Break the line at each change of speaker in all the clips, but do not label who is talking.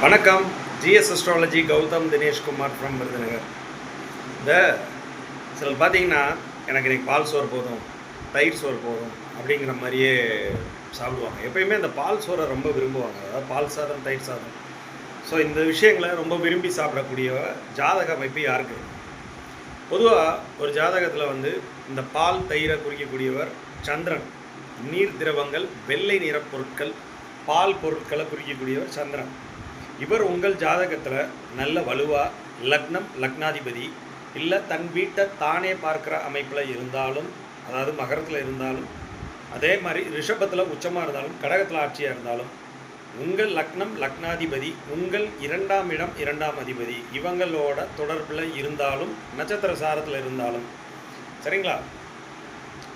வணக்கம். GS astrology Gautham Dineshkumar from Virudhunagar. இந்த சிலர் பார்த்தீங்கன்னா எனக்கு இன்றைக்கி பால் சோறு போதும் தயிர் சோறு போதும் அப்படிங்கிற மாதிரியே சாப்பிடுவாங்க. எப்பயுமே அந்த பால் சோறை ரொம்ப விரும்புவாங்க. அதாவது பால் சாதம் தயிர் சாதம். ஸோ இந்த விஷயங்களை ரொம்ப விரும்பி சாப்பிடக்கூடிய ஜாதக அமைப்பு யாருக்கு? பொதுவாக ஒரு ஜாதகத்தில் வந்து இந்த பால் தயிரை குறிக்கக்கூடியவர் சந்திரன். நீர் திரவங்கள் வெள்ளை நிற பொருட்கள் பால் பொருட்களை குறிக்கக்கூடியவர் சந்திரன். இவர் உங்கள் ஜாதகத்தில் நல்ல வலுவாக லக்னம் லக்னாதிபதி இல்லை தன் வீட்டை தானே பார்க்குற அமைப்பில் இருந்தாலும் அதாவது மகரத்தில் இருந்தாலும் அதே மாதிரி ரிஷபத்தில் உச்சமாக இருந்தாலும் கடகத்தில் ஆட்சியாக இருந்தாலும் உங்கள் லக்னம் லக்னாதிபதி உங்கள் இரண்டாம் இடம் இரண்டாம் அதிபதி இவங்களோட தொடர்பில் இருந்தாலும் நட்சத்திர சாரத்தில் இருந்தாலும் சரிங்களா?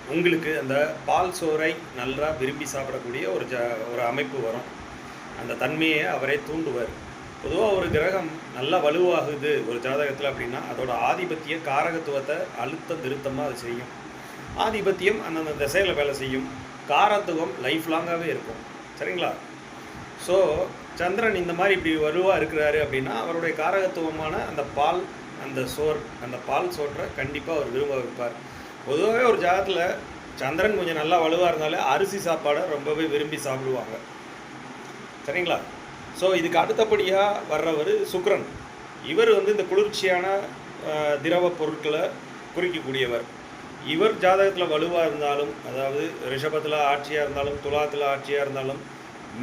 உங்களுக்கு அந்த பால் சோறை நல்லா விரும்பி சாப்பிடக்கூடிய ஒரு ஜ ஒரு அமைப்பு வரும். அந்த தன்மையை அவரை தூண்டுவார். பொதுவாக ஒரு கிரகம் நல்லா வலுவாகுது ஒரு ஜாதகத்தில் அப்படின்னா அதோட ஆதிபத்திய காரகத்துவத்தை அழுத்த திருத்தமாக அது செய்யும். ஆதிபத்தியம் அந்தந்த திசையில் வேலை செய்யும். காரத்துவம் லைஃப் லாங்காகவே இருக்கும். சரிங்களா? ஸோ சந்திரன் இந்த மாதிரி இப்படி வலுவாக இருக்கிறாரு அப்படின்னா அவருடைய காரகத்துவமான அந்த பால் அந்த சோர் அந்த பால் சோற்றை கண்டிப்பாக அவர் விரும்ப வைப்பார். பொதுவாகவே ஒரு ஜாதகத்தில் சந்திரன் கொஞ்சம் நல்லா வலுவாக இருந்தாலே அரிசி சாப்பாடை ரொம்பவே விரும்பி சாப்பிடுவாங்க. சரிங்களா? ஸோ இதுக்கு அடுத்தபடியாக வர்றவர் சுக்ரன். இவர் வந்து இந்த குளிர்ச்சியான திரவ பொருட்களை குறிக்கக்கூடியவர். இவர் ஜாதகத்தில் வலுவாக இருந்தாலும் அதாவது ரிஷபத்தில் ஆட்சியாக இருந்தாலும் துலாத்தில் ஆட்சியாக இருந்தாலும்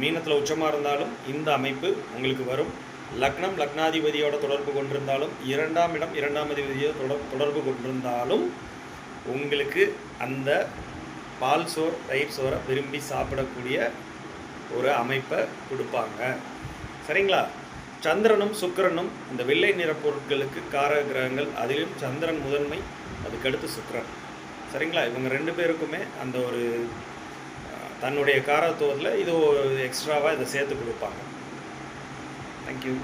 மீனத்தில் உச்சமாக இருந்தாலும் இந்த அமைப்பு உங்களுக்கு வரும். லக்னம் லக்னாதிபதியோட தொடர்பு கொண்டிருந்தாலும் இரண்டாம் இடம் இரண்டாம் அதிபதியோட தொடர் தொடர்பு கொண்டிருந்தாலும் உங்களுக்கு அந்த பால் சோர் தயிர் சோறை விரும்பி சாப்பிடக்கூடிய ஒரு அமைப்பை கொடுப்பாங்க. சரிங்களா? சந்திரனும் சுக்கிரனும் இந்த வெள்ளை நிற பொருட்களுக்கு கார கிரகங்கள் அதிலும் சந்திரன் முதன்மை அதுக்கடுத்து சுக்கரன். சரிங்களா? இவங்க ரெண்டு பேருக்குமே அந்த ஒரு தன்னுடைய காரத்துவத்தில் இது ஒரு எக்ஸ்ட்ராவாக இதை சேர்த்து கொடுப்பாங்க. தேங்க்யூ